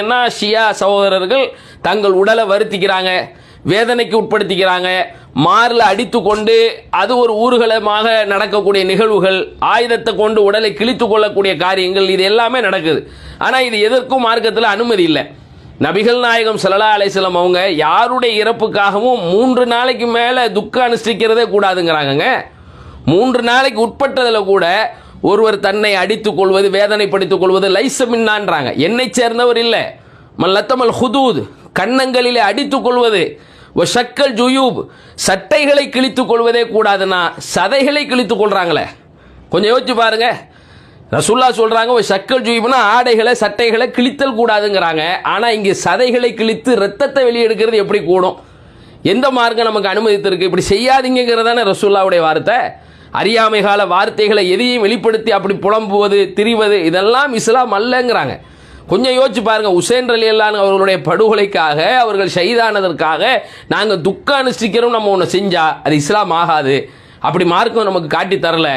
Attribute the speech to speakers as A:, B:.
A: என்ன ஷியா சகோதரர்கள் தங்கள் உடலை வருத்திக்கிறாங்க வேதனைக்கு உட்படுத்திக்கிறாங்க மாரில் அடித்து கொண்டு அது ஒரு ஊர்களமாக நடக்கக்கூடிய நிகழ்வுகள் ஆயுதத்தை கொண்டு உடலை கிழித்து கொள்ளக்கூடிய காரியங்கள் இது எல்லாமே நடக்குது. ஆனால் இது எதற்கும் மார்க்கத்தில் அனுமதி இல்லை. நபிகள் நாயகம் ஸல்லல்லாஹு அலைசலம் அவங்க யாருடைய இறப்புக்காகவும் மூன்று நாளைக்கு மேலே துக்கம் அனுஷ்டிக்கிறதே கூடாதுங்கிறாங்கங்க. மூன்று நாளைக்கு உட்பட்டதில் கூட ஒருவர் தன்னை அடித்துக் கொள்வது வேதனைப்படுத்திக் கொள்வது லைசமின்னான்றாங்க. என்னை சேர்ந்தவர் இல்லை. மல்லத்தமல் ஹுதூத் கன்னங்களிலே அடித்துக் கொள்வது. சக்கல் ஷக்கல் ஜுயூப் சட்டைகளை கிழித்துக் கொள்வதே கூடாதுன்னா சதைகளை கிழித்துக் கொள்றாங்களே. கொஞ்சம் யோசிச்சு பாருங்க. ரசுல்லா சொல்றாங்க ஒரு சக்கல் ஜுயிப்னா ஆடைகளை சட்டைகளை கிழித்தல் கூடாதுங்கிறாங்க. ஆனா இங்கே சதைகளை கிழித்து ரத்தத்தை வெளியெடுக்கிறது எப்படி கூடும்? எந்த மார்க்கம் நமக்கு அனுமதித்திருக்கு? இப்படி செய்யாதீங்கிறதானே ரசுல்லாவுடைய வார்த்தை. அறியாமை கால வார்த்தைகளை எதையும் வெளிப்படுத்தி அப்படி புலம்புவது திரிவது இதெல்லாம் இஸ்லாம் அல்லங்கிறாங்க. கொஞ்சம் யோசிச்சு பாருங்க உசேன் அலி அல்லான் அவர்களுடைய படுகொலைக்காக அவர்கள் ஷைதானதற்காக நாங்கள் துக்க அனுஷ்டிக்கிறோம் நம்ம ஒன்று செஞ்சா அது இஸ்லாம் ஆகாது. அப்படி மார்க்கம் நமக்கு காட்டி தரல.